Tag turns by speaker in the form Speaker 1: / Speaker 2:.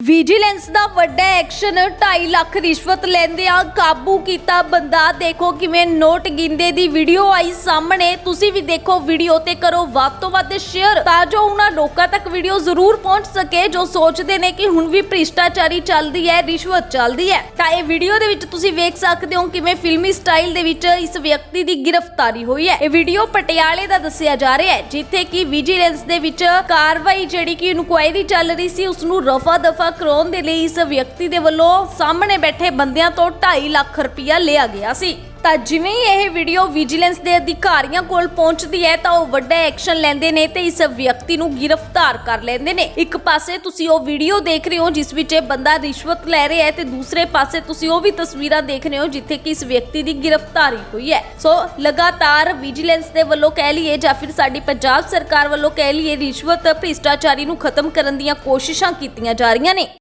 Speaker 1: Vigilance ਦਾ ਵੱਡਾ action 2.5 lakh ਰਿਸ਼ਵਤ ਲੈਂਦਿਆਂ ਕਾਬੂ ਕੀਤਾ ਬੰਦਾ। ਦੇਖੋ ਕਿਵੇਂ ਨੋਟ ਗਿੰਦੇ ਦੀ ਵੀਡੀਓ ਆਈ ਸਾਹਮਣੇ। ਤੁਸੀਂ ਵੀ ਦੇਖੋ ਵੀਡੀਓ ਤੇ ਕਰੋ ਵੱਧ ਤੋਂ ਵੱਧ ਸ਼ੇਅਰ ਤਾਂ ਜੋ ਉਹਨਾਂ ਲੋਕਾਂ ਤੱਕ ਵੀਡੀਓ ਜ਼ਰੂਰ ਪਹੁੰਚ ਸਕੇ, ਜੋ ਸੋਚਦੇ ਨੇ ਕਿ ਹੁਣ ਵੀ ਭ੍ਰਿਸ਼ਟਾਚਾਰੀ ਚੱਲਦੀ ਹੈ, ਰਿਸ਼ਵਤ ਚੱਲਦੀ ਹੈ। ਤਾਂ ਇਹ ਵੀਡੀਓ ਦੇ ਵਿੱਚ ਤੁਸੀਂ ਵੇਖ ਸਕਦੇ ਹੋ ਕਿਵੇਂ ਫਿਲਮੀ ਸਟਾਈਲ ਦੇ ਵਿੱਚ ਇਸ ਵਿਅਕਤੀ ਦੀ ਗ੍ਰਿਫਤਾਰੀ ਹੋਈ ਹੈ। ਇਹ ਵੀਡੀਓ ਪਟਿਆਲੇ ਦਾ ਦੱਸਿਆ ਜਾ ਰਿਹਾ ਹੈ, ਜਿੱਥੇ ਕਿ ਵਿਜੀਲੈਂਸ ਦੇ ਵਿੱਚ ਕਾਰਵਾਈ ਜਿਹੜੀ ਕਿ ਇਨਕੁਆਇਰੀ ਚੱਲ ਰਹੀ ਸੀ ਉਸ ਨੂੰ ਰਫਾ ਦਫਾ ਕਰਾਉਣ ਦੇ ਲਈ ਇਸ ਵਿਅਕਤੀ ਦੇ ਵੱਲੋਂ ਸਾਹਮਣੇ ਬੈਠੇ ਬੰਦਿਆਂ ਤੋਂ 2.5 ਲੱਖ ਰੁਪਇਆ ਲਿਆ ਗਿਆ ਸੀ। ਤਾਂ ਜਿਵੇਂ ਹੀ ਇਹ ਵੀਡੀਓ ਵਿਜੀਲੈਂਸ ਦੇ ਅਧਿਕਾਰੀਆਂ ਕੋਲ ਪਹੁੰਚਦੀ ਹੈ, ਤਾਂ ਉਹ ਵੱਡਾ ਐਕਸ਼ਨ ਲੈਂਦੇ ਨੇ ਤੇ ਇਸ ਵਿਅਕਤੀ ਨੂੰ ਗ੍ਰਿਫਤਾਰ ਕਰ ਲੈਂਦੇ ਨੇ। ਇੱਕ ਪਾਸੇ ਤੁਸੀਂ ਉਹ ਵੀਡੀਓ ਦੇਖ ਰਹੇ ਹੋ, ਜਿਸ ਵਿੱਚ ਇਹ ਬੰਦਾ ਰਿਸ਼ਵਤ ਲੈ ਰਿਹਾ ਹੈ ਤੇ ਦੂਸਰੇ ਪਾਸੇ ਤੁਸੀਂ ਉਹ ਵੀ ਤਸਵੀਰਾਂ ਦੇਖ ਰਹੇ ਹੋ, ਜਿੱਥੇ ਕਿ ਇਸ ਵਿਅਕਤੀ ਦੀ ਗ੍ਰਿਫਤਾਰੀ ਹੋਈ ਹੈ। ਸੋ ਲਗਾਤਾਰ ਵਿਜੀਲੈਂਸ ਦੇ ਵੱਲੋਂ ਕਹਿ ਲਈਏ ਜਾਂ ਫਿਰ ਸਾਡੀ ਪੰਜਾਬ ਸਰਕਾਰ ਵੱਲੋਂ ਕਹਿ ਲਈਏ, ਰਿਸ਼ਵਤ, ਭ੍ਰਿਸ਼ਟਾਚਾਰੀ ਨੂੰ ਖਤਮ ਕਰਨ ਦੀਆਂ ਕੋਸ਼ਿਸ਼ਾਂ ਕੀਤੀਆਂ ਜਾ ਰਹੀਆਂ ਨੇ।